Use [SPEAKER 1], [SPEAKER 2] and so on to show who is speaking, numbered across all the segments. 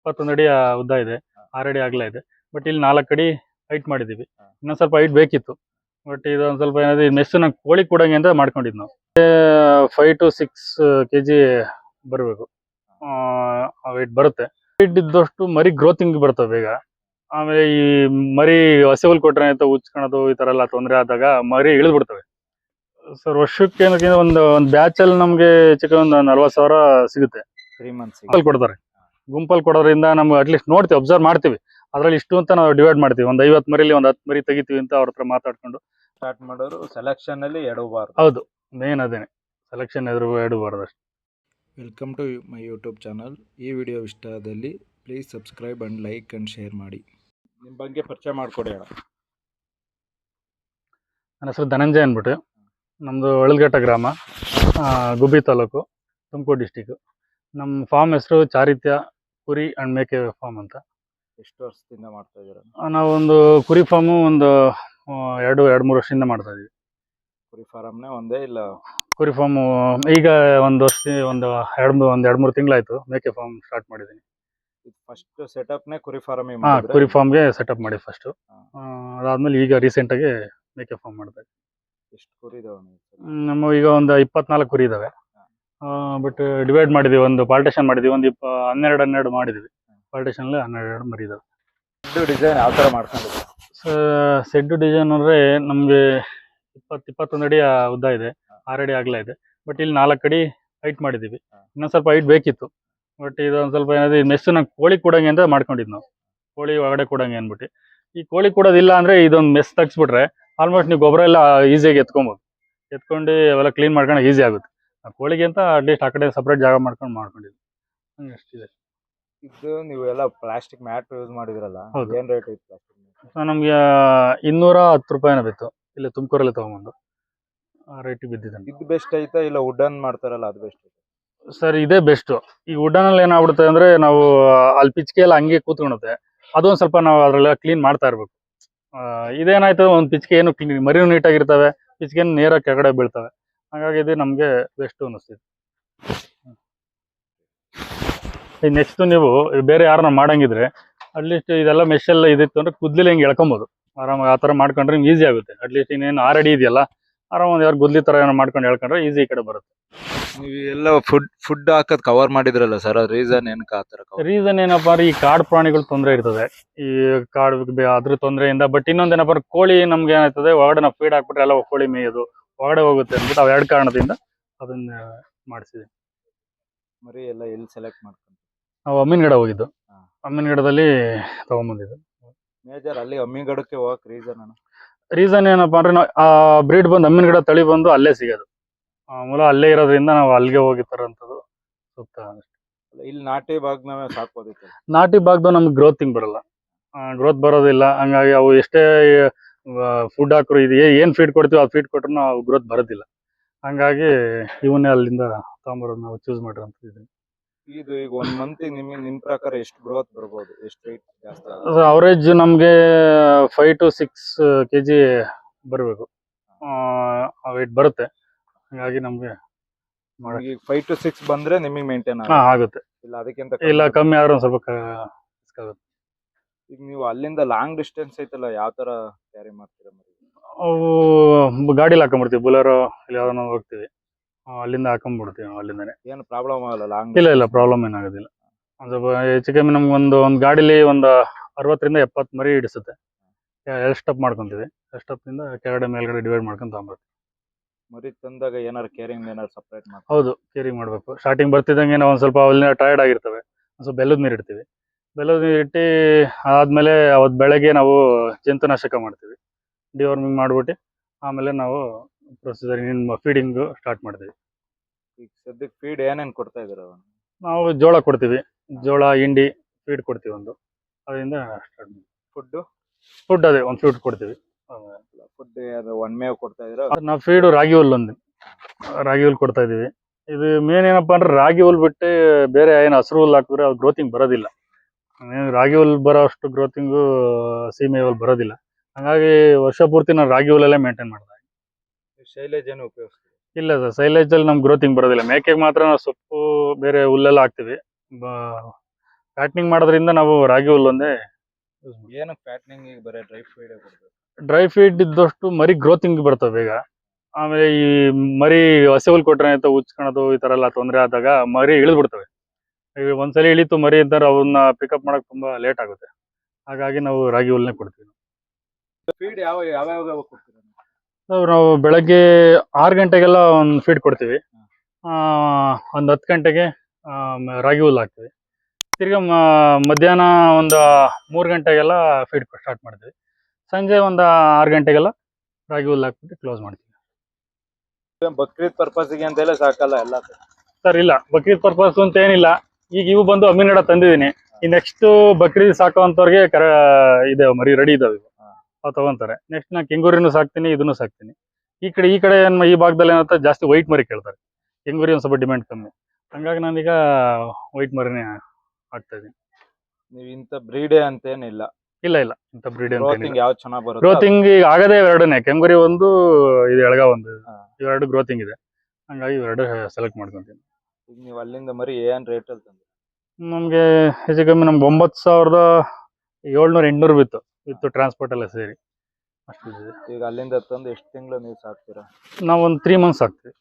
[SPEAKER 1] ಇಪ್ಪತ್ತೊಂದು ಅಡಿ ಉದ್ದ ಇದೆ. ಆರು ಅಡಿ ಅಗಲ ಇದೆ. ಬಟ್ ಇಲ್ಲಿ ನಾಲ್ಕು ಅಡಿ ಹೈಟ್ ಮಾಡಿದ್ದೀವಿ. ಇನ್ನೊಂದು ಸ್ವಲ್ಪ ಹೈಟ್ ಬೇಕಿತ್ತು. ಬಟ್ ಇದು ಒಂದು ಸ್ವಲ್ಪ ಏನಾದ್ರು ಮೆಸ್ಸು ನಂಗೆ ಕೋಳಿ ಕೊಡಂಗೆ ಅಂತ ಮಾಡ್ಕೊಂಡಿದ್ದು ನಾವು. Five to six K G ಬರಬೇಕು. ವೆಯ್ಟ್ ಬರುತ್ತೆ. ವೆಯ್ಟ್ ಇದ್ದಷ್ಟು ಮರಿ ಗ್ರೋತಿಂಗ್ ಬರ್ತವೆ ಬೇಗ ಆಮೇಲೆ ಈ ಮರಿ ಹಸಿವಲ್ ಕೊಟ್ರೆ ಅಂತ ಉಚ್ಕೊಳೋದು ಈ ಥರ ಎಲ್ಲ ತೊಂದರೆ ಆದಾಗ ಮರಿ ಇಳಿದು ಬಿಡ್ತವೆ ಸರ್ ವರ್ಷಕ್ಕೆ ಒಂದು ಒಂದು ಬ್ಯಾಚಲ್ಲಿ ನಮಗೆ ಚಿಕ್ಕ ಒಂದು ನಲ್ವತ್ತು ಸಾವಿರ ಸಿಗುತ್ತೆ.
[SPEAKER 2] ತ್ರೀ ಮಂತ್ಸ್
[SPEAKER 1] ಅಲ್ಲಿ ಕೊಡ್ತಾರೆ. ಗುಂಪಲ್ಲಿ ಕೊಡೋದ್ರಿಂದ ನಮ್ಗೆ ಅಟ್ಲೀಸ್ಟ್ ನೋಡ್ತೀವಿ ಅಬ್ಸರ್ವ್ ಮಾಡ್ತೀವಿ. ಅದ್ರಲ್ಲಿ ಇಷ್ಟು ಅಂತ ನಾವು ಡಿವೈಡ್ ಮಾಡ್ತೀವಿ. ಒಂದು ಐವತ್ತು ಮರಿಲಿ ಒಂದು ಹತ್ತು ಮರಿ ತೆಗಿತೀವಿ ಅಂತ ಅವ್ರ ಹತ್ರ ಮಾತಾಡ್ಕೊಂಡು.
[SPEAKER 2] ಸ್ಟಾರ್ಟ್ ಮಾಡೋರು ಸೆಲೆಕ್ಷನ್ ಅಲ್ಲಿ ಎಡವಬಾರ್ದು
[SPEAKER 1] ಹೌದು ಮೇನ್ ಅದೇನೆ. ಸೆಲೆಕ್ಷನ್ ಎದುರು ಎಡಬಾರ್ದು ಅಷ್ಟೇ.
[SPEAKER 3] Welcome to my YouTube channel ಈ ವಿಡಿಯೋ ಇಷ್ಟ ಆದಲ್ಲಿ please subscribe and like and share ಮಾಡಿ.
[SPEAKER 2] ನಿಮ್ಮ ಬಗ್ಗೆ ಪರಿಚಯ ಮಾಡ್ಕೊಡಿ ಅಣ್ಣ.
[SPEAKER 1] ನನ್ನ ಹೆಸರು ಧನಂಜಯ ಅಂದ್ಬಿಟ್ಟು. ನಮ್ಮದು ಒಳಲ್ಘಟ್ಟ ಗ್ರಾಮ ಗುಬ್ಬಿ ತಾಲೂಕು ತುಮಕೂರು ಡಿಸ್ಟಿಕ್ ನಮ್ಮ ಫಾರ್ಮ್ ಹೆಸರು ಚಾರಿತ್ಯ ಕುರಿ ಆ್ಯಂಡ್ ಮೇಕೆ ಫಾರ್ಮ್ ಅಂತ.
[SPEAKER 2] ಎಷ್ಟು ವರ್ಷದಿಂದ ಮಾಡ್ತಾ
[SPEAKER 1] ಇದ್ದೀರಾ? ನಾವೊಂದು ಕುರಿ ಫಾರ್ಮು ಒಂದು ಎರಡು ಎರಡು ಮೂರು ವರ್ಷದಿಂದ ಮಾಡ್ತಾ ಇದೀವಿ.
[SPEAKER 2] ಕುರಿ ಫಾರಮ್ನೇ ಒಂದೇ ಇಲ್ಲ?
[SPEAKER 1] ಕುರಿ ಫಾರ್ಮು ಈಗ ಒಂದು ವರ್ಷ ಒಂದು ಎರಡು ಮೂರು ಒಂದು ಎರಡು ಮೂರು ತಿಂಗಳಾಯ್ತು ಮೇಕೆ ಫಾರ್ಮ್ ಸ್ಟಾರ್ಟ್ ಮಾಡಿದ್ದೀನಿ.
[SPEAKER 2] ಫಸ್ಟ್ ಸೆಟಪ್ನೇ ಕುರಿ ಫಾರಮ್
[SPEAKER 1] ಹಾಂ ಕುರಿ ಫಾರ್ಮ್ಗೆ ಸೆಟಪ್ ಮಾಡಿ ಫಸ್ಟು
[SPEAKER 2] ಅದಾದಮೇಲೆ
[SPEAKER 1] ಅದಾದ್ಮೇಲೆ ಈಗ ರೀಸೆಂಟಾಗಿ ಮೇಕೆ ಫಾರ್ಮ್ ಮಾಡ್ತಾ ಇದ್ದೀವಿ
[SPEAKER 2] ಎಷ್ಟು ಕುರಿ ಇದಾವೆ?
[SPEAKER 1] ನಮ್ಮ ಈಗ ಒಂದು ಇಪ್ಪತ್ನಾಲ್ಕು ಕುರಿ ಇದಾವೆ. ಬಟ್ ಡಿವೈಡ್ ಮಾಡಿದೀವಿ ಒಂದು ಪಾರ್ಟೇಷನ್ ಮಾಡಿದೀವಿ ಒಂದು ಇಪ್ಪ ಹನ್ನೆರಡು ಹನ್ನೆರಡು ಮಾಡಿದೀವಿ. ಪಾರ್ಟೇಷನ್ಲಿ ಹನ್ನೆರಡು ಮರಿ
[SPEAKER 2] ಸೆಡ್ಡು ಡಿಸೈನ್ ಯಾವ ಥರ ಮಾಡ್ಕೊಂಡಿದ್ದೀವಿ
[SPEAKER 1] ಸೆಡ್ ಡಿಸೈನ್ ಅಂದರೆ ನಮಗೆ ಇಪ್ಪತ್ತು ಇಪ್ಪತ್ತೊಂದು ಅಡಿ ಉದ್ದ ಇದೆ. ಆರು ಅಡಿ ಆಗಲೇ ಇದೆ. ಬಟ್ ಇಲ್ಲಿ ನಾಲ್ಕು ಅಡಿ ಹೈಟ್ ಮಾಡಿದ್ದೀವಿ ಇನ್ನೊಂದು ಸ್ವಲ್ಪ ಹೈಟ್ ಬೇಕಿತ್ತು. ಬಟ್ ಇದು ಒಂದು ಸ್ವಲ್ಪ ಏನಾದ್ರೆ ಈ ಮೆಸ್ಸು ನಂಗೆ ಕೋಳಿ ಕೊಡಂಗೆ ಅಂತ ಮಾಡ್ಕೊಂಡಿದ್ದು ನಾವು. ಕೋಳಿ ಒಳಗಡೆ ಕೊಡಂಗೆ ಅಂದ್ಬಿಟ್ಟು. ಈ ಕೋಳಿ ಕೊಡೋದಿಲ್ಲ ಅಂದರೆ ಇದೊಂದು ಮೆಸ್ ತೆಗ್ಸ್ಬಿಟ್ರೆ ಆಲ್ಮೋಸ್ಟ್ ನೀವು ಗೊಬ್ಬರ ಎಲ್ಲ ಈಸಿಯಾಗಿ ಎತ್ಕೊಬೋದು. ಎತ್ಕೊಂಡು ಅವೆಲ್ಲ ಕ್ಲೀನ್ ಮಾಡ್ಕೊಂಡು ಈಸಿ ಆಗುತ್ತೆ. ಕೋಳಿಗೆ ಅಂತ ಅಟ್ಲೀಸ್ಟ್ ಆ ಕಡೆ ಸಪ್ರೇಟ್ ಜಾಗ ಮಾಡ್ಕೊಂಡು ಮಾಡ್ಕೊಂಡಿದ್ವಿ. ಹಂಗೆ ಅಷ್ಟಿದೆ
[SPEAKER 2] ಇದು. ನೀವು ಎಲ್ಲ ಪ್ಲಾಸ್ಟಿಕ್ ಮ್ಯಾಟ್ ಯೂಸ್ ಮಾಡಿದ್ರಲ್ಲ
[SPEAKER 1] ಹೌದು.
[SPEAKER 2] ಏನ್ ರೇಟ್ ಐತಿ ಪ್ಲಾಸ್ಟಿಕ್
[SPEAKER 1] ನಮಗೆ ಇನ್ನೂರ ಹತ್ತು ರೂಪಾಯಿನ ಬಿತ್ತು. ಇಲ್ಲ ತುಮಕೂರಲ್ಲಿ ತೊಗೊಂಬಂದು. ಆ ರೇಟಿಗೆ ಬಿದ್ದಿದೆ
[SPEAKER 2] ಇದು ಬೆಸ್ಟ್ ಐತಾ ಇಲ್ಲ ವುಡನ್ ಮಾಡ್ತಾರಲ್ಲ ಅದು ಬೆಸ್ಟ್
[SPEAKER 1] ಸರ್ ಇದೇ ಬೆಸ್ಟ್ ಈ ವುಡನಲ್ಲಿ ಏನಾಗ್ಬಿಡುತ್ತೆ ಅಂದ್ರೆ ನಾವು ಅಲ್ಲಿ ಪಿಚ್ಕೆ ಎಲ್ಲ ಹಂಗೆ ಕೂತ್ಕೊಳುತ್ತೆ ಅದೊಂದು ಸ್ವಲ್ಪ ನಾವು ಅದ್ರಲ್ಲ ಕ್ಲೀನ್ ಮಾಡ್ತಾ ಇರ್ಬೇಕು. ಆ, ಇದೇನಾಯ್ತು ಒಂದು ಪಿಚ್ಕೆ ಏನು ಕ್ಲೀನ್ ಮರಿನೂ ನೀಟಾಗಿರ್ತವೆ ಪಿಚ್ಕೆ ನೇರ ಕೆಳಗಡೆ ಬೀಳ್ತವೆ. ಹಾಗಾಗಿ ಇದು ನಮಗೆ ಬೆಸ್ಟ್ ಅನ್ನಿಸ್ತಿದೆ. ಈ ನೆಕ್ಸ್ಟ್ ನೀವು ಬೇರೆ ಯಾರನ್ನ ಮಾಡಂಗಿದ್ರೆ ಅಟ್ಲೀಸ್ಟ್ ಇದೆಲ್ಲ ಮೆಷಲ್ ಇದಿತ್ತು ಅಂದ್ರೆ ಕುದ್ಲಿಲ್ಲ ಹಿಂಗೆ ಎಳ್ಕೊಬೋದು. ಆರಾಮಾಗಿ ಆ ಥರ ಮಾಡ್ಕೊಂಡ್ರೆ ನಿಮ್ಗೆ ಈಸಿ ಆಗುತ್ತೆ. ಅಟ್ಲೀಸ್ಟ್ ಇನ್ನೇನು ಆರಡಿ ಇದೆಯಲ್ಲ ಆರಾಮ ಒಂದು ಯಾರು ಗುದ್ಲಿ ಥರ ಏನೋ ಮಾಡ್ಕೊಂಡು ಹೇಳ್ಕೊಂಡ್ರೆ ಈಸಿ ಈ ಕಡೆ ಬರುತ್ತೆ.
[SPEAKER 2] ನೀವು ಎಲ್ಲ ಫುಡ್ ಫುಡ್ ಹಾಕೋದು ಕವರ್ ಮಾಡಿದ್ರಲ್ಲ ಸರ್ ರೀಸನ್ ಏನಕ್ಕೆ ಆ ತರ
[SPEAKER 1] ರೀಸನ್ ಏನಪ್ಪ ಅಂದ್ರೆ ಈ ಕಾಡು ಪ್ರಾಣಿಗಳು ತೊಂದರೆ ಇರ್ತದೆ. ಈ ಕಾಡು ಅದ್ರ ತೊಂದರೆಯಿಂದ ಬಟ್ ಇನ್ನೊಂದೇನಪ್ಪ ಕೋಳಿ ನಮ್ಗೆ ಏನಾಯ್ತದೆ ಒಳಗಡೆ ನಾವು ಫೀಡ್ ಹಾಕ್ಬಿಟ್ರೆ ಎಲ್ಲ ಕೋಳಿ ಮೇಯೋದು. ಒಳಗಡೆ ಹೋಗುತ್ತೆ ಅಂದ್ಬಿಟ್ಟು ಅವ್ ಎರಡು ಕಾರಣದಿಂದ ಅದನ್ನ ಮಾಡಿಸಿದೆ.
[SPEAKER 2] ಮರಿ ಎಲ್ಲ ಎಲ್ಲಿ ಸೆಲೆಕ್ಟ್ ಮಾಡ್ಕೊಂಡು
[SPEAKER 1] ನಾವು ಅಮ್ಮಿನ ಗಿಡ ಹೋಗಿದ್ದು. ಅಮ್ಮಿನ ಗಿಡದಲ್ಲಿ ತಗೊಂಬಂದಿದ್ದು.
[SPEAKER 2] ಮೇಜರ್ ಅಲ್ಲಿ ಅಮ್ಮಿನ ಗಿಡಕ್ಕೆ ಹೋಗಕ್ ರೀಸನ್
[SPEAKER 1] ರೀಸನ್ ಏನಪ್ಪಾ ಅಂದ್ರೆ ನಾವು ಆ ಬ್ರೀಡ್ ಬಂದು ಅಮ್ಮಿನ ಗಿಡ ತಳಿ ಬಂದು ಅಲ್ಲೇ ಸಿಗೋದು. ಮೂಲ ಅಲ್ಲೇ ಇರೋದ್ರಿಂದ ನಾವು ಅಲ್ಲಿಗೆ ಹೋಗಿ ತರೋಂಥದ್ದು ಸೂಕ್ತ
[SPEAKER 2] ಇಲ್ಲಿ ನಾಟಿ ಭಾಗನವೇ ಸಾಕ್ಬೋದಿತ್ತು
[SPEAKER 1] ನಾಟಿ ಭಾಗದ ನಮ್ಗೆ ಗ್ರೋತಿಂಗ್ ಬರಲ್ಲ. ಗ್ರೋತ್ ಬರೋದಿಲ್ಲ. ಹಂಗಾಗಿ ಅವು ಎಷ್ಟೇ ಫುಡ್ ಹಾಕ್ರು ಇದು ಏನು ಫೀಡ್ ಕೊಡ್ತೀವಿ ಆ ಫೀಡ್ ಕೊಟ್ರು ಅವು ಗ್ರೋತ್ ಬರೋದಿಲ್ಲ. ಹಂಗಾಗಿ ಇವನ್ನೇ ಅಲ್ಲಿಂದ ತಗೊಂಬರೋದು ನಾವು ಚೂಸ್ ಮಾಡ್ರಿ ಇದು
[SPEAKER 2] ಇದು ಈಗ ಒಂದ್ ಮಂತ್ ನಿಮ್ಗೆ ನಿಮ್ ಪ್ರಕಾರ ಎಷ್ಟು ಗ್ರೋತ್ ಬರ್ಬೋದು? ಎಷ್ಟು ರೇಟ್ ಜಾಸ್ತಿ?
[SPEAKER 1] ಅವರೇಜ್ ನಮಗೆ five to six K G ಬರಬೇಕು ವೆಯ್ಟ್ ಬರುತ್ತೆ. ಹಂಗಾಗಿ ನಮಗೆ
[SPEAKER 2] ಈಗ ಫೈವ್ ಟು ಸಿಕ್ಸ್ ಬಂದ್ರೆ ನಿಮಗೆ ಮೇಂಟೈನ್
[SPEAKER 1] ಆಗುತ್ತೆ.
[SPEAKER 2] ಇಲ್ಲ ಅದಕ್ಕಿಂತ
[SPEAKER 1] ಇಲ್ಲ
[SPEAKER 2] ಕಮ್ಮಿ
[SPEAKER 1] ಆದ್ರೂ ಸ್ವಲ್ಪ
[SPEAKER 2] ಈಗ ನೀವು ಅಲ್ಲಿಂದ ಲಾಂಗ್ ಡಿಸ್ಟೆನ್ಸ್ ಐತಲ್ಲ ಯಾವ ತರ ಕ್ಯಾರಿ ಮಾಡ್ತೀರಾ ಮರಿ?
[SPEAKER 1] ಅವು ಗಾಡಿಲಿ ಹಾಕೊಂಡ್ಬಿಡ್ತೀವಿ ಬುಲೆರೋ ಇಲ್ಲಿ ಯಾವ್ದೋ ಹೋಗ್ತೀವಿ. ಆ, ಅಲ್ಲಿಂದ ಹಾಕೊಂಡ್ಬಿಡ್ತೀವಿ ನಾವು ಅಲ್ಲಿಂದನೇ.
[SPEAKER 2] ಏನು ಪ್ರಾಬ್ಲಮ್ ಆಗಲ್ಲ ಲಾಂಗ್
[SPEAKER 1] ಇಲ್ಲ ಇಲ್ಲ ಪ್ರಾಬ್ಲಮ್ ಏನಾಗೋದಿಲ್ಲ. ಒಂದು ಸ್ವಲ್ಪ ಹೆಚ್ಚು ಕಮ್ಮಿ ನಮ್ಗೆ ಒಂದು ಒಂದು ಗಾಡೀಲಿ ಒಂದು ಅರವತ್ತರಿಂದ ಎಪ್ಪತ್ತು ಮರಿ ಹಿಡಿಸುತ್ತೆ. ಎರಡು ಸ್ಟಪ್ ಮಾಡ್ಕೊಂತೀವಿ. ಎರಡು ಸ್ಟೆಪ್ನಿಂದ ಕೆಳಗಡೆ ಮೇಲ್ಗಡೆ ಡಿವೈಡ್ ಮಾಡ್ಕೊಂಡು ತಗೊಂಬರ್ತೀವಿ.
[SPEAKER 2] ಮರಿ ತಂದಾಗ ಏನಾರು ಕೇರಿಂಗ್ ಏನಾದ್ರು ಸಪ್ರೇಟ್ ಮಾಡ್ತೀರಾ
[SPEAKER 1] ಹೌದು ಕೇರಿಂಗ್ ಮಾಡಬೇಕು. ಸ್ಟಾರ್ಟಿಂಗ್ ಬರ್ತಿದ್ದಂಗೆ ನಾವು ಒಂದು ಸ್ವಲ್ಪ ಅಲ್ಲಿನ ಟೈರ್ಡ್ ಆಗಿರ್ತವೆ. ಒಂದು ಸ್ವಲ್ಪ ಬೆಲ್ಲದ ನೀರು ಇಡ್ತೀವಿ. ಬೆಲ್ಲದ ಇಟ್ಟು ಆದಮೇಲೆ ಅವತ್ತು ಬೆಳಗ್ಗೆ ನಾವು ಜಂತುನಾಶಕ ಮಾಡ್ತೀವಿ. ಡಿವಾರ್ಮಿಂಗ್ ಮಾಡಿಬಿಟ್ಟು ಆಮೇಲೆ ನಾವು ಪ್ರೊಸೀಜರ್ ನಿಮ್ಮ ಫೀಡಿಂಗು ಸ್ಟಾರ್ಟ್ ಮಾಡ್ತೀವಿ.
[SPEAKER 2] ಈಗ ಸದ್ಯಕ್ಕೆ ಫೀಡ್ ಏನೇನು ಕೊಡ್ತಾ ಇದ್ದೀರ
[SPEAKER 1] ನಾವು ಜೋಳ ಕೊಡ್ತೀವಿ. ಜೋಳ ಹಿಂಡಿ ಫೀಡ್ ಕೊಡ್ತೀವಿ ಒಂದು. ಅದರಿಂದ ಸ್ಟಾರ್ಟ್
[SPEAKER 2] ಫುಡ್ಡು
[SPEAKER 1] ಫುಡ್ ಅದೇ ಒಂದು ಫೀಡ್ ಕೊಡ್ತೀವಿ.
[SPEAKER 2] ಫುಡ್ ಅದು ಒನ್ ಮೇವು ಕೊಡ್ತಾ ಇದ್ದೀರಾ?
[SPEAKER 1] ನಾವು ಫೀಡು ರಾಗಿ ಹುಲ್ಲು ಒಂದು ರಾಗಿ ಹುಲ್ಲು ಕೊಡ್ತಾ ಇದೀವಿ ಇದು ಮೇನ್ ಏನಪ್ಪ ಅಂದ್ರೆ ರಾಗಿ ಹುಲ್ಲು ಬಿಟ್ಟು ಬೇರೆ ಏನು ಹಸಿರು ಹುಲ್ಲು ಹಾಕಿದ್ರೆ ಅದು ಗ್ರೋತಿಂಗ್ ಬರೋದಿಲ್ಲ. ರಾಗಿ ಹುಲ್ಲು ಬರೋ ಅಷ್ಟು ಗ್ರೋತಿಂಗು ಸೀಮೆ ಹುಲ್ಲು ಬರೋದಿಲ್ಲ. ಹಾಗಾಗಿ ವರ್ಷ ಪೂರ್ತಿ ನಾವು ರಾಗಿ ಹುಲ್ಲಲ್ಲೇ ಮೇಂಟೈನ್ ಮಾಡ್ತಾ ಇದ್ದೀವಿ.
[SPEAKER 2] ಶೈಲೇಜ್ ಏನು ಉಪಯೋಗಿಸ್ತೀವಿ
[SPEAKER 1] ಇಲ್ಲ ಸರ್ ಸೈಲೇಜಲ್ಲಿ ನಮ್ಗೆ ಗ್ರೋತಿಂಗ್ ಬರೋದಿಲ್ಲ. ಮೇಕೆಗೆ ಮಾತ್ರ ನಾವು ಸೊಪ್ಪು ಬೇರೆ ಹುಲ್ಲೆಲ್ಲ ಹಾಕ್ತೀವಿ. ಫ್ಯಾಟ್ನಿಂಗ್ ಮಾಡೋದ್ರಿಂದ ನಾವು ರಾಗಿ ಹುಲ್ಲು ಒಂದೇ
[SPEAKER 2] ಏನು ಫ್ಯಾಟ್ನಿಂಗ್ ಈಗ ಬರೀ ಡ್ರೈ ಫೀಡ್
[SPEAKER 1] ಡ್ರೈ ಫೀಡ್ ಇದ್ದಷ್ಟು ಮರಿ ಗ್ರೋತಿಂಗ್ ಬರ್ತವೆ ಬೇಗ ಆಮೇಲೆ ಈ ಮರಿ ಹಸಿ ಹುಲ್ ಕೊಟ್ರೆ ಅಂತ ಉಚ್ಕೊಳೋದು ಈ ಥರ ಎಲ್ಲ ತೊಂದರೆ ಆದಾಗ ಮರಿ ಇಳಿದು ಬಿಡ್ತವೆ ಈಗ ಒಂದ್ಸಲಿ ಇಳಿತು ಮರಿ ಅಂತಾರೆ ಅವನ್ನ ಪಿಕಪ್ ಮಾಡಕ್ ತುಂಬಾ ಲೇಟ್ ಆಗುತ್ತೆ. ಹಾಗಾಗಿ ನಾವು ರಾಗಿ ಹುಲ್ನೇ ಕೊಡ್ತೀವಿ
[SPEAKER 2] ಫೀಡ್ ಯಾವ ಕೊಡ್ತೀರಾ ನಾವು?
[SPEAKER 1] ಬೆಳಗ್ಗೆ ಆರು ಗಂಟೆಗೆಲ್ಲ ಒಂದು ಫೀಡ್ ಕೊಡ್ತೀವಿ. ಆ, ಒಂದು ಹತ್ತು ಗಂಟೆಗೆ ರಾಗಿ ಹುಲ್ಲು ಹಾಕ್ತೀವಿ. ತಿರ್ಗಾ ಮಧ್ಯಾಹ್ನ ಒಂದು ಮೂರು ಗಂಟೆಗೆಲ್ಲ ಫೀಡ್ ಸ್ಟಾರ್ಟ್ ಮಾಡ್ತೀವಿ. ಸಂಜೆ ಒಂದು ಆರು ಗಂಟೆಗೆಲ್ಲ ರಾಗಿ ಹುಲ್ಲು ಹಾಕ್ಬಿಟ್ಟು ಕ್ಲೋಸ್ ಮಾಡ್ತೀವಿ.
[SPEAKER 2] ಬಕ್ರೀದ್ ಪರ್ಪಸ್ಗೆ ಅಂತೆಲ್ಲ ಸಾಕಲ್ಲ ಎಲ್ಲ
[SPEAKER 1] ಸರ್? ಇಲ್ಲ. ಬಕ್ರೀದ್ ಪರ್ಪಸ್ ಅಂತ ಏನಿಲ್ಲ. ಈಗ ಇವು ಬಂದು ಅಮೀನಡ ತಂದಿದ್ದೀನಿ. ಈ ನೆಕ್ಸ್ಟ್ ಬಕ್ರಿ ಸಾಕುವಂತವ್ರಿಗೆ ಕರ ಇದೆ ಮರಿ ರೆಡಿ ಇದಾವೆ ಇವು. ಅವ್ ತಗೊಂತಾರೆ. ನೆಕ್ಸ್ಟ್ ನಾ ಕೆಂಗೂರಿನೂ ಸಾಕ್ತೀನಿ ಇದನ್ನು ಸಾಕ್ತೀನಿ. ಈ ಕಡೆ ಈ ಕಡೆ ಏನ್ ಈ ಭಾಗದಲ್ಲಿ ಏನಂತ ಜಾಸ್ತಿ ವೈಟ್ ಮರಿ ಕೇಳ್ತಾರೆ. ಕೆಂಗೂರಿ ಒಂದು ಸ್ವಲ್ಪ ಡಿಮ್ಯಾಂಡ್ ಕಮ್ಮಿ. ಹಂಗಾಗಿ ನಾನೀಗ ವೈಟ್ ಮರಿನೇ ಹಾಕ್ತಾ ಇದೀನಿ
[SPEAKER 2] ನೀವು ಇಂಥ ಬ್ರೀಡೆ ಅಂತೇನಿಲ್ಲ.
[SPEAKER 1] ಇಲ್ಲ ಇಲ್ಲ. ಇಂಥ ಬ್ರೀಡೆ ಯಾವ
[SPEAKER 2] ಗ್ರೋತಿಂಗ್ ಯಾವ್ದು ಚೆನ್ನಾಗಿ ಬರುತ್ತೆ
[SPEAKER 1] ಗ್ರೋತಿಂಗ್ ಈಗ ಆಗದೇ ಎರಡನೇ ಕೆಂಗೂರಿ ಒಂದು ಇದು ಎಳಗ ಒಂದು. ಇವೆರಡು ಗ್ರೋತಿಂಗ್ ಇದೆ. ಹಂಗಾಗಿ ಇವೆರಡು ಸೆಲೆಕ್ಟ್ ಮಾಡ್ಕೊಂತೀನಿ.
[SPEAKER 2] ಈಗ ನೀವು ಅಲ್ಲಿಂದ ಮರಿ ಏನ್ ರೇಟ್ ಅಲ್ಲಿ ತಂದ್ರಿ?
[SPEAKER 1] ನಮಗೆ ಹೆಚ್ಚು ಕಮ್ಮಿ ನಮ್ಗೆ ಒಂಬತ್ತು ಸಾವಿರದ ಏಳ್ನೂರ ಎಂಟ್ನೂರು ಬಿತ್ತು. ಇತ್ತು ಟ್ರಾನ್ಸ್ಪೋರ್ಟ್ ಎಲ್ಲ ಸೇರಿ. ಅಷ್ಟಿದೆ
[SPEAKER 2] ಈಗ ಅಲ್ಲಿಂದ ತಂದು ಎಷ್ಟು ತಿಂಗಳು ನೀವು ಸಾಕ್ತೀರಾ?
[SPEAKER 1] ನಾವು ಒಂದು ತ್ರೀ ಮಂತ್ಸ್ ಹಾಕ್ತೀವಿ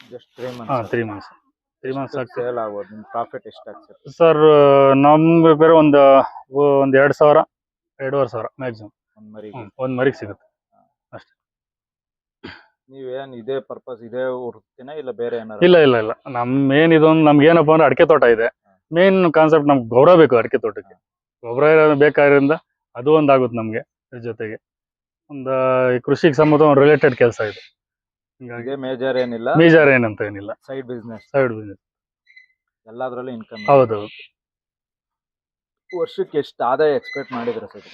[SPEAKER 2] ಜಸ್ಟ್ ತ್ರೀ
[SPEAKER 1] ಹಾಂ
[SPEAKER 2] months
[SPEAKER 1] three months three months
[SPEAKER 2] sale ಆಗ್ಬೋದು. ನಿಮ್ಮ ಪ್ರಾಫಿಟ್ ಎಷ್ಟು ಆಗ್ತದೆ?
[SPEAKER 1] ಸರ್ ನಮ್ಗೆ ಬೇರೆ ಒಂದು ಒಂದು ಎರಡು ಸಾವಿರ ಎರಡೂವರೆ ಸಾವಿರ ಮ್ಯಾಕ್ಸಿಮಮ್
[SPEAKER 2] ಒಂದು ಮರಿಗೆ.
[SPEAKER 1] ಒಂದು ಮರಿಗೆ ಸಿಗುತ್ತೆ.
[SPEAKER 2] ನೀವೇನ್ ಇದೇ ಪರ್ಪಸ್ ಇದೇ ವೃತ್ತಿನ ಇಲ್ಲ ಬೇರೆ ಏನಾರ?
[SPEAKER 1] ಇಲ್ಲ ಇಲ್ಲ ಇಲ್ಲ. ನಮ್ ಮೇನ್ ಇದೊಂದು ನಮ್ಗೆ ಏನಪ್ಪ ಅಂದ್ರೆ ಅಡಿಕೆ ತೋಟ ಇದೆ. ಮೇನ್ ಕಾನ್ಸೆಪ್ಟ್ ನಮ್ಗೆ ಗೊಬ್ಬರ ಬೇಕು ಅಡಿಕೆ ತೋಟಕ್ಕೆ. ಗೊಬ್ಬರ ಬೇಕಾದ್ರಿಂದ ಅದು ಒಂದಾಗುತ್ತೆ ನಮ್ಗೆ ನಮಗೆ ಇದ್ರ ಜೊತೆಗೆ. ಒಂದು ಈ ಕೃಷಿಗೆ ಸಂಬಂಧ ಒಂದು ರಿಲೇಟೆಡ್ ಕೆಲಸ ಇದೆ. ಹಿಂಗಾಗಿ
[SPEAKER 2] ಮೇಜರ್ ಏನಿಲ್ಲ?
[SPEAKER 1] ಮೇಜರ್ ಏನಂತ ಏನಿಲ್ಲ.
[SPEAKER 2] ಸೈಡ್ ಬಿಸ್ನೆಸ್
[SPEAKER 1] ಸೈಡ್ ಬಿಸ್ನೆಸ್
[SPEAKER 2] ಎಲ್ಲಾದ್ರಲ್ಲೂ ಇನ್ಕಮ್
[SPEAKER 1] ಹೌದು
[SPEAKER 2] ವರ್ಷಕ್ಕೆ ಎಷ್ಟು ಆದಾಯ ಎಕ್ಸ್ಪೆಕ್ಟ್ ಮಾಡಿದ್ರೆ ಸರ್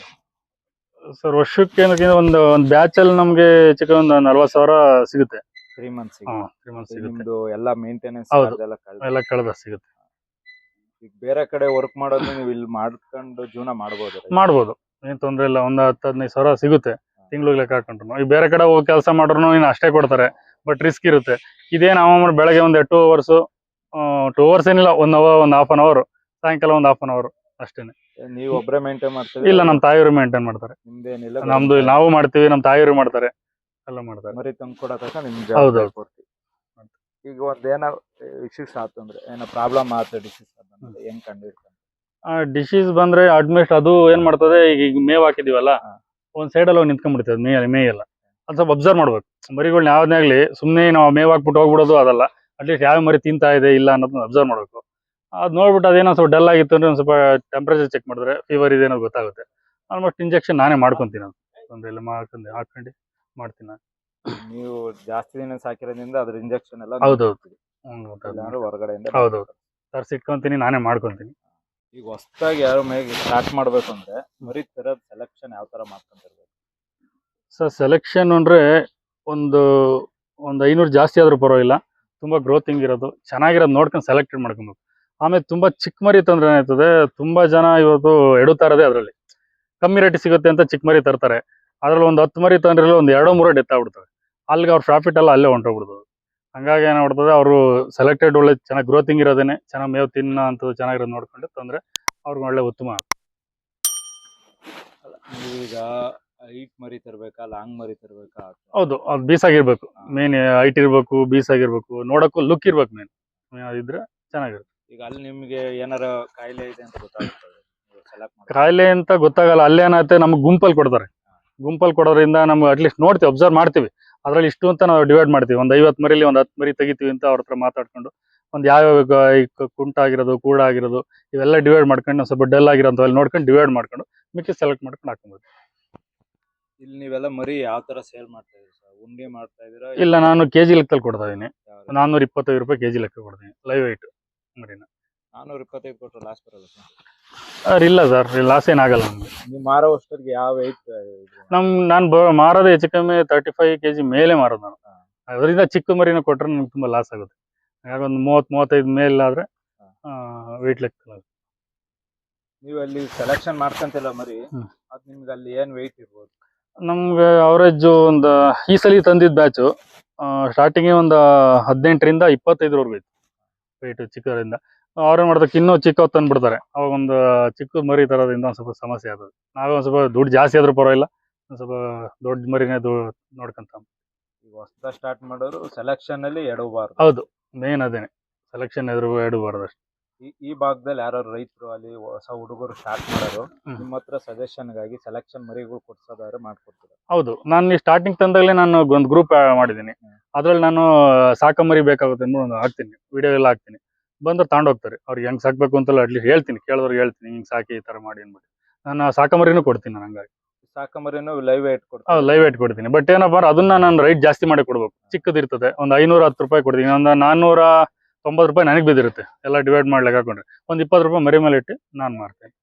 [SPEAKER 1] ಸರ್ ವರ್ಷಕ್ಕೆ ಏನಕ್ಕಿಂತ ಒಂದು ಒಂದು ಬ್ಯಾಚ್ ಅಲ್ಲಿ ನಮಗೆ ಚಿಕ್ಕ ಒಂದು ನಲ್ವತ್ತು ಸಾವಿರ ಸಿಗುತ್ತೆ.
[SPEAKER 2] ತ್ರೀ ಮಂತ್ಸ್
[SPEAKER 1] ಹಾಂ ತ್ರೀ ಮಂತ್ಸ್ ಸಿಗುತ್ತೆ.
[SPEAKER 2] ನಿಮ್ದು ಎಲ್ಲಾ ಮೇಂಟೆನೆನ್ಸ್
[SPEAKER 1] ಹೌದು.
[SPEAKER 2] ಎಲ್ಲ ಕಳ್ದು
[SPEAKER 1] ಎಲ್ಲ ಕಳೆದ ಸಿಗುತ್ತೆ.
[SPEAKER 2] ಈಗ ಬೇರೆ ಕಡೆ ವರ್ಕ್ ಮಾಡೋದು ನೀವು ಇಲ್ಲಿ ಮಾಡ್ಕೊಂಡು ಜೀವನ ಮಾಡ್ಬೋದು
[SPEAKER 1] ಮಾಡ್ಬೋದು. ಏನು ತೊಂದರೆ ಇಲ್ಲ. ಒಂದು ಹತ್ತು ಹದಿನೈದು ಸಾವಿರ ಸಿಗುತ್ತೆ. ತಿಂಗಳು ಲೆಕ್ಕ ಹಾಕೊಂಡ್ರು ಈಗ ಬೇರೆ ಕಡೆ ಹೋಗಿ ಕೆಲಸ ಮಾಡ್ರು ಇನ್ನು ಅಷ್ಟೇ ಕೊಡ್ತಾರೆ. ಬಟ್ ರಿಸ್ಕ್ ಇರುತ್ತೆ. ಇದೇನು ಅವ ಬೆಳಗ್ಗೆ ಒಂದು ಟೂ ಅವರ್ಸು ಟೂ ಅವರ್ಸ್ ಏನಿಲ್ಲ. ಒನ್ ಅವರ್ ಒಂದು ಹಾಫ್ ಅನ್ ಅವರ್ ಸಾಯಂಕಾಲ ಒಂದು ಹಾಫ್ ಅನ್ ಅವರ್ ಅಷ್ಟೇನೆ.
[SPEAKER 2] ನೀವು ಒಬ್ಬರೇ ಮೇಂಟೈನ್ ಮಾಡ್ತೀವಿ
[SPEAKER 1] ಇಲ್ಲ ನಮ್ಮ ತಾಯಿಯವರು ಮೇಂಟೈನ್ ಮಾಡ್ತಾರೆ.
[SPEAKER 2] ನಿಮ್ದೇನಿಲ್ಲ
[SPEAKER 1] ನಮ್ದು ನಾವು ಮಾಡ್ತೀವಿ ನಮ್ಮ ತಾಯಿಯವರು ಮಾಡ್ತಾರೆ ಎಲ್ಲ ಮಾಡ್ತಾರೆ.
[SPEAKER 2] ಮರಿ ತಂದು ಕೊಡತಕ್ಕ ನಿಮ್ಗೆ
[SPEAKER 1] ಹೌದು.
[SPEAKER 2] ಕೊಡ್ತೀವಿ. ಈಗ ಒಂದ್ ಏನೋ ಆತು ಅಂದ್ರೆ ಏನೋ ಪ್ರಾಬ್ಲಮ್ ಆತ ಡಿಸೀಸ್ ಆತಂದ್ರೆ ಹೆಂಗ್ ಆ
[SPEAKER 1] ಡಿಸೀಸ್ ಬಂದ್ರೆ ಅಡ್ಮಿಸ್ಟ್ ಅದು ಏನ್ ಮಾಡ್ತದೆ ಈಗ ಈಗ ಮೇವ್ ಹಾಕಿದೀವಲ್ಲ. ಒಂದ್ ಸೈಡ್ ಅಲ್ಲಿ ಹೋಗಿ ನಿಂತ್ಕೊಂಡ್ಬಿಡ್ತದೆ ಮೇ ಮೇ ಎಲ್ಲ. ಅದ್ ಸ್ವಲ್ಪ ಅಬ್ಸರ್ವ್ ಮಾಡ್ಬೇಕು. ಮರಿಗಳ್ನ ಯಾವ್ದೇ ಆಗ್ಲಿ ಸುಮ್ನೆ ನಾವು ಮೇವ್ ಹಾಕ್ಬಿಟ್ಟು ಹೋಗ್ಬಿಡೋದು ಅದಲ್ಲ. ಅಟ್ಲೀಸ್ಟ್ ಯಾವ ಮರಿ ತಿಂತಾ ಇದೆ ಇಲ್ಲ ಅನ್ನೋದನ್ನ ಅಬ್ಸರ್ವ್ ಮಾಡ್ಬೇಕು. ಅದ್ ನೋಡ್ಬಿಟ್ಟು ಅದೇನೋ ಸ್ವಲ್ಪ ಡಲ್ ಆಗಿತ್ತು ಅಂದ್ರೆ ಒಂದ್ ಸ್ವಲ್ಪ ಟೆಂಪ್ರೇಚರ್ ಚೆಕ್ ಮಾಡಿದ್ರೆ ಫೀವರ್ ಇದೆ ಅನ್ನೋದು ಗೊತ್ತಾಗುತ್ತೆ. ಆಲ್ಮೋಸ್ಟ್ ಇಂಜೆಕ್ಷನ್ ನಾನೇ ಮಾಡ್ಕೊಂತೀನಿ ಅದು. ತೊಂದರೆ ಇಲ್ಲ ಮಾಡ್ಕೊಂಡು ಹಾಕೊಂಡು ಮಾಡ್ತೀನಿ ನಾನು.
[SPEAKER 2] ನೀವು ಜಾಸ್ತಿ ದಿನ ಸಾಕಿರೋದ್ರಿಂದ ಅದ್ರ ಇಂಜೆಕ್ಷನ್ ಎಲ್ಲ
[SPEAKER 1] ಹೌದೌದು.
[SPEAKER 2] ಹ್ಞೂ ಹೊರಗಡೆಯಿಂದ
[SPEAKER 1] ಹೌದೌದು. ತರ್ಸಿಟ್ಕೊಂತೀನಿ ನಾನೇ ಮಾಡ್ಕೊಂತೀನಿ.
[SPEAKER 2] ಈಗ ಹೊಸ್ದಾಗಿ ಯಾರು ಮೇಗೆ ಸ್ಟಾರ್ಟ್ ಮಾಡಬೇಕು ಅಂದ್ರೆ ಮರಿ ಥರದ ಸೆಲೆಕ್ಷನ್ ಯಾವ ತರ ಮಾಡ್ಕೊಂತಿರ್ಬೇಕು?
[SPEAKER 1] ಸರ್ ಸೆಲೆಕ್ಷನ್ ಅಂದ್ರೆ ಒಂದು ಒಂದು ಐನೂರು ಜಾಸ್ತಿ ಆದರೂ ಪರವಾಗಿಲ್ಲ. ತುಂಬಾ ಗ್ರೋತಿಂಗ್ ಇರೋದು. ಚೆನ್ನಾಗಿರೋದು ನೋಡ್ಕೊಂಡು ಸೆಲೆಕ್ಟೆಡ್ ಮಾಡ್ಕೊಬೇಕು. ಆಮೇಲೆ ತುಂಬಾ ಚಿಕ್ಕ ಮರಿ ತೊಂದರೆ ಏನಾಯ್ತದೆ ತುಂಬಾ ಜನ ಇವತ್ತು ಎಡುತ್ತಾ ಇರೋದೇ ಅದರಲ್ಲಿ. ಕಮ್ಮಿ ರೇಟ್ ಸಿಗುತ್ತೆ ಅಂತ ಚಿಕ್ಕ ಮರಿ ತರ್ತಾರೆ. ಅದ್ರಲ್ಲಿ ಒಂದು ಹತ್ತು ಮರಿ ತಂದ್ರೆ ಒಂದು ಎರಡೋ ಮೂರೋ ಡೆತ್ ಆಗ್ಬಿಡ್ತವೆ. ಅಲ್ಲಿಗೆ ಅವ್ರ ಪ್ರಾಫಿಟ್ ಎಲ್ಲ ಅಲ್ಲೇ ಹೊಂಟೋಗ್ಬಿಡ್ತದೆ. ಹಂಗಾಗಿ ಏನಾಗ್ಬಿಡ್ತದೆ ಅವರು ಸೆಲೆಕ್ಟೆಡ್ ಒಳ್ಳೆ ಚೆನ್ನಾಗಿ ಗ್ರೋತಿಂಗ್ ಇರೋದೇನೆ ಚೆನ್ನಾಗಿ ಮೇವು ತಿನ್ನ ಅಂತ ಚೆನ್ನಾಗಿರೋದು ನೋಡ್ಕೊಂಡು ತಂದ್ರೆ ಅವ್ರಿಗೆ ಒಳ್ಳೆ ಉತ್ತಮ.
[SPEAKER 2] ಈಗ ಹೈಟ್ ಮರಿ ತರಬೇಕಾ ಲಾಂಗ್ ಮರಿ ತರಬೇಕಾ?
[SPEAKER 1] ಹೌದು ಅದು ಬೀಸಾಗಿರ್ಬೇಕು. ಮೇನ್ ಹೈಟ್ ಇರ್ಬೇಕು ಬೀಸಾಗಿರ್ಬೇಕು. ನೋಡಕ್ಕೂ ಲುಕ್ ಇರ್ಬೇಕು ಮೇನ್ ಇದ್ರೆ ಚೆನ್ನಾಗಿರುತ್ತೆ.
[SPEAKER 2] ಈಗ ಅಲ್ಲಿ ನಿಮ್ಗೆ ಏನಾರ ಕಾಯಿಲೆ ಇದೆ ಅಂತ ಗೊತ್ತಾಗ್ತದೆ ಸೆಲೆಕ್ಟ್ ಮಾಡಿ
[SPEAKER 1] ಕಾಯಿಲೆ ಅಂತ ಗೊತ್ತಾಗಲ್ಲ ಅಲ್ಲೇನಾಗುತ್ತೆ ನಮ್ಗೆ ಗುಂಪಲ್ಲಿ ಕೊಡ್ತಾರೆ. ಗುಂಪಲ್ಲಿ ಕೊಡೋದ್ರಿಂದ ನಮ್ಗೆ ಅಟ್ಲೀಸ್ಟ್ ನೋಡ್ತೀವಿ ಅಬ್ಸರ್ವ್ ಮಾಡ್ತೀವಿ. ಅದ್ರಲ್ಲಿ ಇಷ್ಟು ಅಂತ ನಾವು ಡಿವೈಡ್ ಮಾಡ್ತೀವಿ. ಒಂದು ಐವತ್ತು ಮರಿಲಿ ಒಂದು ಹತ್ತು ಮರಿ ತೆಗಿತೀವಿ ಅಂತ ಅವ್ರ ಹತ್ರ ಮಾತಾಡ್ಕೊಂಡು ಒಂದು ಯಾವ ಕುಂಟ ಆಗಿರೋದು ಕೂಡ ಆಗಿರೋದು ಇವೆಲ್ಲ ಡಿವೈಡ್ ಮಾಡ್ಕೊಂಡು ಒಂದ್ ಸ್ವಲ್ಪ ಡಲ್ ಆಗಿರೋಂಥವೆಲ್ಲ ನೋಡ್ಕೊಂಡು ಡಿವೈಡ್ ಮಾಡ್ಕೊಂಡು ಮಿಕ್ಕಿ ಸೆಲೆಕ್ಟ್ ಮಾಡ್ಕೊಂಡು ಹಾಕೊಂಬೋದು
[SPEAKER 2] ಇಲ್ಲಿ ನೀವೆಲ್ಲ ಮರಿ ಯಾವ ತರ ಸೇಲ್ ಮಾಡ್ತಾ ಇದೀರಿ ಸರ್? ಉಂಡಿ ಮಾಡ್ತಾ ಇದೀರಾ
[SPEAKER 1] ಇಲ್ಲ ನಾನು ಕೆ ಜಿ ಲೆಕ್ಕದಲ್ಲಿ ಕೊಡ್ತಾ ಇದ್ದೀನಿ.
[SPEAKER 2] ಯಾವ ರೀತಿ?
[SPEAKER 1] ನಾನ್ನೂರ ಇಪ್ಪತ್ತೈದು ರೂಪಾಯಿ ಕೆ ಜಿ ಲೆಕ್ಕ ಕೊಡ್ತೀನಿ ಲೈವ್ ವೆಯ್ಟ್ ಮರಿನ
[SPEAKER 2] ನಾನೂರ ಇಪ್ಪತ್ತೈದು ಕೊಟ್ಟರೆ ಲಾಸ್ ಬರಲ್ಲ ಸರ್
[SPEAKER 1] ಸರ್ ಇಲ್ಲ ಸರ್ ಲಾಸ್ ಏನಾಗಲ್ಲ ನಮಗೆ.
[SPEAKER 2] ನೀವು ಮಾರೋ ಅಷ್ಟೊತ್ತಿಗೆ ಯಾವ ವೆಯ್ಟ್
[SPEAKER 1] ನಮ್ ನಾನು ಬ ಮಾರೋದು ಹೆಚ್ಚು ಕಮ್ಮಿ ತರ್ಟಿ ಫೈವ್ ಕೆ ಜಿ ಮೇಲೆ ಮಾರೋದು ನಾನು. ಅದರಿಂದ ಚಿಕ್ಕ ಮರಿನ ಕೊಟ್ಟರೆ ನಮ್ಗೆ ತುಂಬ ಲಾಸ್ ಆಗುತ್ತೆ. ಹಾಗಾಗಿ ಒಂದು ಮೂವತ್ತು ಮೂವತ್ತೈದು ಆದ್ರೆ ವೆಯ್ಟ್ ಲೆಕ್ಕ
[SPEAKER 2] ನೀವು ಅಲ್ಲಿ ಸೆಲೆಕ್ಷನ್ ಮಾಡ್ಕೊಂತಿಲ್ಲ ಮರಿ
[SPEAKER 1] ಹ್ಮ್.
[SPEAKER 2] ಅದ್ ನಿಮ್ಗೆ ಅಲ್ಲಿ ಏನು ವೆಯ್ಟ್ ಇರ್ಬೋದು?
[SPEAKER 1] ನಮ್ಗೆ ಅವರೇಜು ಒಂದು ಈ ಸಲ ತಂದಿದ್ದ ಬ್ಯಾಚು ಸ್ಟಾರ್ಟಿಂಗ್ ಒಂದು ಹದಿನೆಂಟರಿಂದ ಇಪ್ಪತ್ತೈದರವರೆಗೂ ಇತ್ತು. ವೆಯ್ಟ್ ಚಿಕ್ಕದರಿಂದ. ಅವ್ರೇನ್ ಮಾಡ್ತಾರೆ ಇನ್ನೂ ಚಿಕ್ಕ ತಂದ್ಬಿಡ್ತಾರೆ ಅವಾಗ ಒಂದು ಚಿಕ್ಕ ಮರಿ ತರೋದ್ರಿಂದ ಒಂದು ಸ್ವಲ್ಪ ಸಮಸ್ಯೆ ಆಗ್ತದೆ ನಾವೇ ಒಂದು ಸ್ವಲ್ಪ ದುಡ್ಡು ಜಾಸ್ತಿ ಆದರೂ ಪರವಾಗಿಲ್ಲ ಒಂದು ಸ್ವಲ್ಪ ದೊಡ್ಡ ಮರಿನೇ ದು ನೋಡ್ಕೊಂತ
[SPEAKER 2] ಈಗ ಸ್ಟಾರ್ಟ್ ಮಾಡೋರು ಸೆಲೆಕ್ಷನ್ ಅಲ್ಲಿ ಎಡವಬಾರ್ದು.
[SPEAKER 1] ಹೌದು ಮೇನ್ ಅದೇನೆ. ಸೆಲೆಕ್ಷನ್ ಎದುರು ಎಡಬಾರ್ದು ಅಷ್ಟೇ.
[SPEAKER 2] ಈ ಈ ಭಾಗದಲ್ಲಿ ಯಾರು ರೈತರು ಅಲ್ಲಿ ಹೊಸ ಹುಡುಗರು ಸ್ಟಾರ್ಟ್ ಮಾಡೋರು. ನಿಮ್ಮ ಹತ್ರ ಸಜೆಷನ್ಗಾಗಿ ಸೆಲೆಕ್ಷನ್ ಮರಿಗಳು ಕೊಡ್ಸೋದಾದ್ರೆ ಮಾಡ್ಕೊಡ್ತೀರಾ?
[SPEAKER 1] ಹೌದು ನಾನು ಸ್ಟಾರ್ಟಿಂಗ್ ತಂದಾಗಲೇ ನಾನು ಒಂದು ಗ್ರೂಪ್ ಮಾಡಿದ್ದೀನಿ. ಅದ್ರಲ್ಲಿ ನಾನು ಸಾಕಂಬರಿ ಬೇಕಾಗುತ್ತೆ ಅಂದ್ಬಿಟ್ಟು ಒಂದು ಹಾಕ್ತೀನಿ. ವಿಡಿಯೋ ಎಲ್ಲ ಹಾಕ್ತೀನಿ. ಬಂದ್ರೆ ತಗೊಂಡೋಗ್ತಾರೆ ಅವ್ರಿಗೆ ಹೆಂಗ್ ಸಾಕ್ಬೇಕು ಅಂತ ಅಟ್ಲೀಸ್ಟ್ ಹೇಳ್ತೀನಿ. ಕೇಳಿದವ್ರಿಗೆ ಹೇಳ್ತೀನಿ. ಹಿಂಗ್ ಸಾಕಿ ಈ ತರ ಮಾಡಿ ಅಂದ್ಬಿಟ್ಟು. ನಾನು ಸಾಕಮರಿನೂ ಸಾಕಂಬರಿನೂ ಕೊಡ್ತೀನಿ ನಾನು ಹಂಗಾಗಿ.
[SPEAKER 2] ಸಾಕಂಬರಿನೂ ಲೈವ್ ವೇಟ್ ಕೊಡ್ತೀನಿ.
[SPEAKER 1] ಲೈವ್ ವೇಟ್ ಕೊಡ್ತೀನಿ. ಬಟ್ ಏನಪ್ಪ ಅದನ್ನ ನಾನು ರೈಟ್ ಜಾಸ್ತಿ ಮಾಡಿ ಕೊಡ್ಬೇಕು. ಚಿಕ್ಕದಿರ್ತದೆ ಒಂದು ಐನೂರ ಹತ್ತು ರೂಪಾಯಿ ಕೊಡ್ತೀನಿ. ಒಂದು ನಾನ್ನೂರ ತೊಂಬತ್ತು ರೂಪಾಯಿ ನನಗೆ ಬಿದ್ದಿರುತ್ತೆ. ಎಲ್ಲ ಡಿವೈಡ್ ಮಾಡ್ಲಿಕ್ಕೆ ಹಾಕೊಂಡ್ರೆ. ಒಂದು ಇಪ್ಪತ್ತು ರೂಪಾಯಿ ಮರಿ ಮೇಲೆ ಇಟ್ಟು ನಾನು ಮಾಡ್ತೇನೆ.